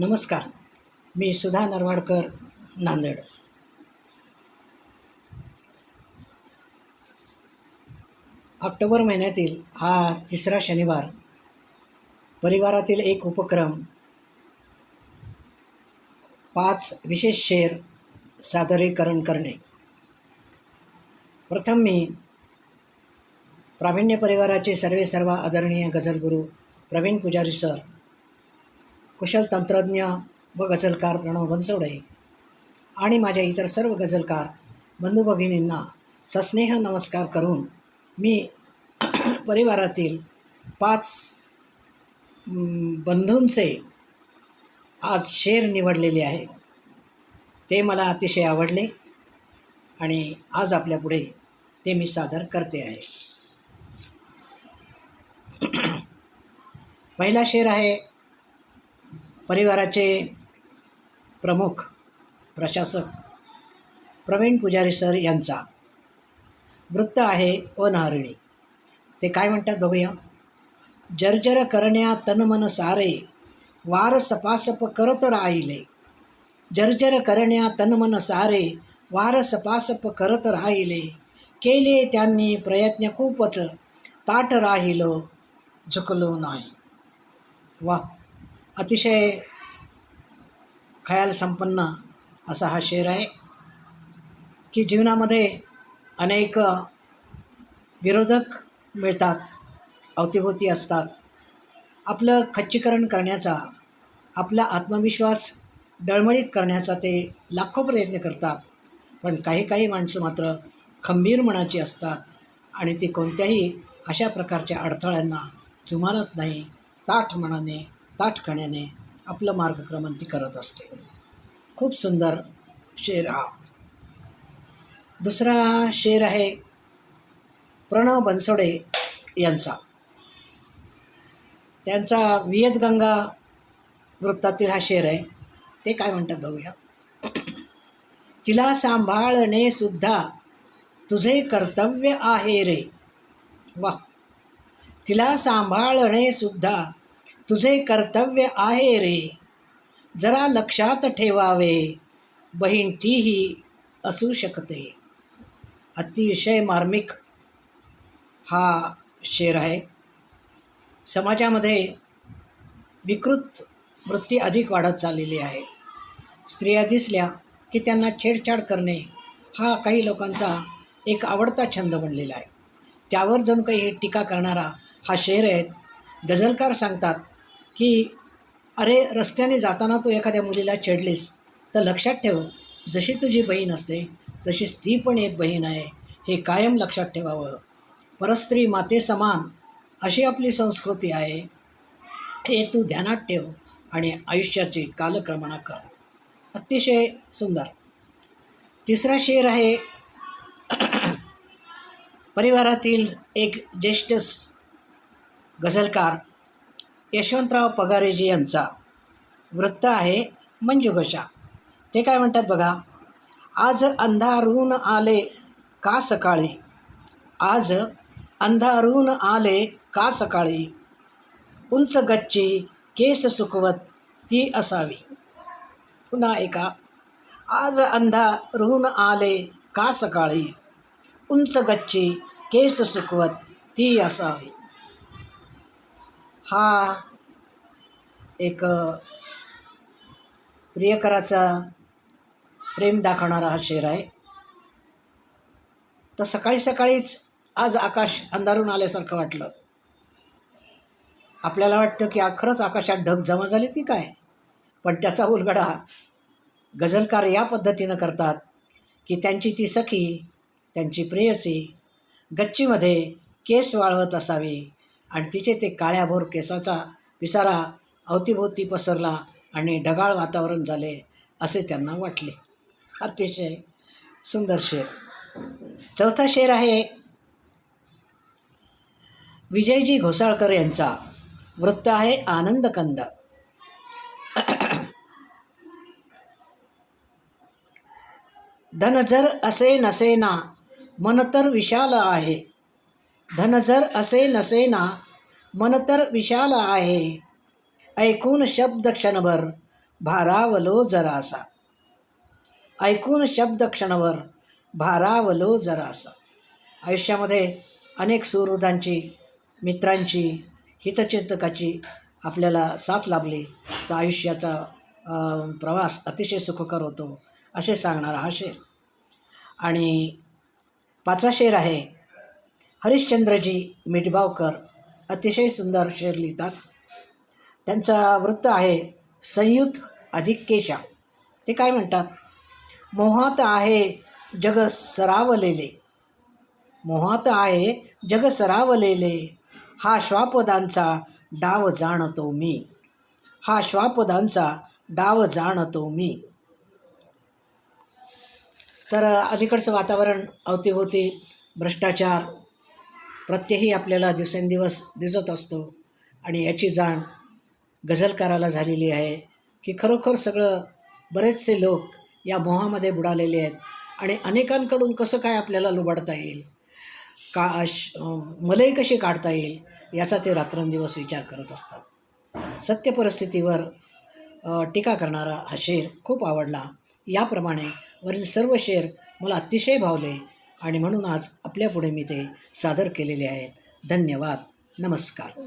नमस्कार. मी सुधा नरवाडकर नांदेड. ऑक्टोबर महिन्यातील हा तिसरा शनिवार परिवारातील एक उपक्रम पाच विशेष शेर सादरीकरण करणे. प्रथम मी प्रावीण्य परिवाराचे सर्वे सर्व आदरणीय गझलगुरू प्रवीण पुजारी सर कुशल तंत्रज्ञ व गझलकार प्रणव बनसोडे आणि माझ्या इतर सर्व गझलकार बंधू भगिनींना सस्नेह नमस्कार करून मी परिवारातील पाच बंधूंचे आज शेर निवडलेले आहेत. ते मला अतिशय आवडले आणि आज आपल्यापुढे ते मी सादर करते आहे. पहिला शेर आहे परिवाराचे प्रमुख प्रशासक प्रवीण पुजारी सर यांचा वृत्त आहे अनाहरिणी ते काय म्हणतात बघूया? जर्जर करण्या तनमन सारे वार सपासप करत राहिले. जर्जर करण्या तनमन सारे वार सपासप करत राहिले. केले त्यांनी प्रयत्न खूपच ताट राहिलो झुकलो नाही. वा अतिशय खयाल संपन्न असा हा शेर आहे की जीवनामध्ये अनेक विरोधक मिळतात अवतीभोवती असतात. आपलं खच्चीकरण करण्याचा आपला आत्मविश्वास डळमळीत करण्याचा ते लाखो प्रयत्न करतात पण काही काही माणसं मात्र खंबीर मनाची असतात आणि ती कोणत्याही अशा प्रकारच्या अडथळ्यांना जुमानत नाही ताठ मनाने ताठकण्याने आपलं मार्गक्रमण ती करत असते. खूप सुंदर शेर हा. दुसरा शेर आहे प्रणव बनसोडे यांचा. त्यांचा वियतगंगा वृत्तातील हा शेर आहे. ते काय म्हणतात बघूया. तिला सांभाळणे सुद्धा तुझे कर्तव्य आहे रे. वा तिला सांभाळणे सुद्धा तुझे कर्तव्य आहे रे. जरा लक्षात ठेवावे. बहीण तीही असू शकते. अतिशय मार्मिक हा शेर आहे. समाजामध्ये विकृत वृत्ती अधिक वाढत चाललेली आहे. स्त्रिया दिसल्या की त्यांना छेडछाड करणे हा काही लोकांचा एक आवडता छंद बनलेला आहे. त्यावर जणू काही हे टीका करणारा हा शेर आहे. गझलकार सांगतात की अरे रस्त्याने जाताना तू एखाद्या मुलीला छेडलीस तर लक्षात ठेव जशी तुझी बहीण असते तशीच ती पण एक बहीण आहे हे कायम लक्षात ठेवावं. परस्त्री माते समान अशी आपली संस्कृती आहे हे तू ध्यानात ठेव आणि आयुष्याची कालक्रमणा कर. अतिशय सुंदर. तिसरा शेर आहे परिवारातील एक ज्येष्ठ गझलकार यशवंतराव पगारेजी यांचा. वृत्त आहे मंजुगशा ते काय म्हणतात बघा? आज अंधारून आले का सकाळी? आज अंधारून आले का सकाळी? उंच गच्ची केस सुकवत ती असावी. पुन्हा एका. आज अंधारून आले का सकाळी? उंच गच्ची केस सुकवत ती असावी. हा एक प्रियकराचा प्रेम दाखवणारा हा शेर आहे. तर सकाळी सकाळीच आज आकाश अंधारून आल्यासारखं वाटलं. आपल्याला वाटतं की खरंच आकाशात ढग जमा झाले ती काय? पण त्याचा उलगडा गझलकार या पद्धतीनं करतात की त्यांची ती सखी त्यांची प्रेयसी गच्चीमध्ये केस वाळवत असावी. आणि तिचे ते काळ्याभोर केसाचा पिसारा अवतीभोवती पसरला आणि ढगाळ वातावरण झाले असे त्यांना वाटले. अतिशय सुंदर शेर. चौथा शेर आहे विजयजी घोसाळकर यांचा. वृत्त आहे आनंदकंद. धन जर असे नसेना मन तर विशाल आहे. धन जर असे नसेना मन तर विशाल आहे. ऐकून शब्द क्षणभर भारावलो जरासा. ऐकून शब्द क्षणभर भारावलो जरासा. आयुष्यामध्ये अनेक सुहृदांची मित्रांची हितचिंतकाची आपल्याला साथ लाभली तर आयुष्याचा प्रवास अतिशय सुखकर होतो असे सांगणारा हा शेर. आणि पाचवा शेर आहे हरिश्चंद्रजी मिठबावकर अतिशय सुंदर शेर लिहितात. त्यांचा वृत्त आहे संयुत अधिक केशा ते काय म्हणतात? मोहात आहे जग सरावलेले मोहात आहे जग सरावलेले हा श्वापदांचा डाव जाणतो मी. हा श्वापदांचा डाव जाणतो मी. तर अलीकडचं वातावरण अवतीभोवती भ्रष्टाचार प्रत्येही आपल्याला दिवसेंदिवस दिसत असतो. आणि याची जाण गझलकाराला झालेली आहे की खरोखर सगळं बरेचसे लोक या मोहामध्ये बुडालेले आहेत. आणि अनेकांकडून कसं काय आपल्याला लुबाडता येईल? का श मलई कशी काढता येईल? याचा ते रात्रंदिवस विचार करत असतात. सत्य परिस्थितीवर टीका करणारा हा शेर खूप आवडला. याप्रमाणे वरील सर्व शेर मला अतिशय भावले आणि म्हणून आज आपल्यापुढे मी ते सादर केलेले आहेत. धन्यवाद. नमस्कार.